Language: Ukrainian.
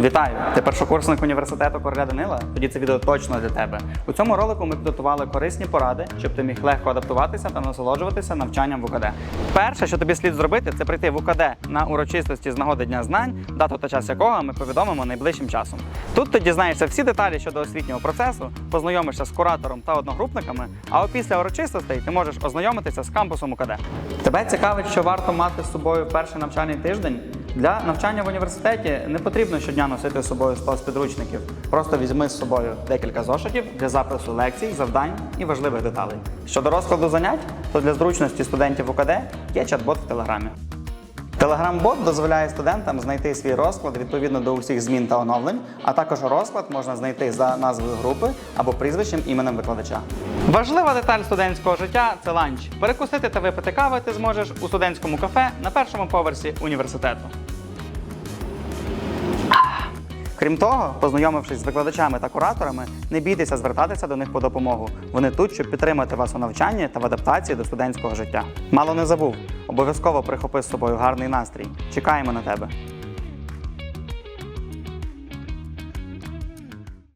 Вітаю! Ти першокурсник університету Короля Данила? Тоді це відео точно для тебе. У цьому ролику ми підготували корисні поради, щоб ти міг легко адаптуватися та насолоджуватися навчанням в УКД. Перше, що тобі слід зробити, це прийти в УКД на урочистості з нагоди Дня знань, дату та час якого ми повідомимо найближчим часом. Тут ти дізнаєшся всі деталі щодо освітнього процесу, познайомишся з куратором та одногрупниками, а опісля урочистостей ти можеш ознайомитися з кампусом УКД. Тебе цікавить, що варто мати з собою перший навчальний тиждень? Для навчання в університеті не потрібно щодня носити з собою 100 підручників. Просто візьми з собою декілька зошитів для запису лекцій, завдань і важливих деталей. Щодо розкладу занять, то для зручності студентів УКД є чат-бот в Телеграмі. Телеграм-бот дозволяє студентам знайти свій розклад відповідно до усіх змін та оновлень, а також розклад можна знайти за назвою групи або прізвищем іменем викладача. Важлива деталь студентського життя це ланч. Перекусити та випити кави ти зможеш у студентському кафе на першому поверсі університету. Крім того, познайомившись з викладачами та кураторами, не бійтеся звертатися до них по допомогу. Вони тут, щоб підтримати вас у навчанні та в адаптації до студентського життя. Мало не забув, обов'язково прихопи з собою гарний настрій. Чекаємо на тебе.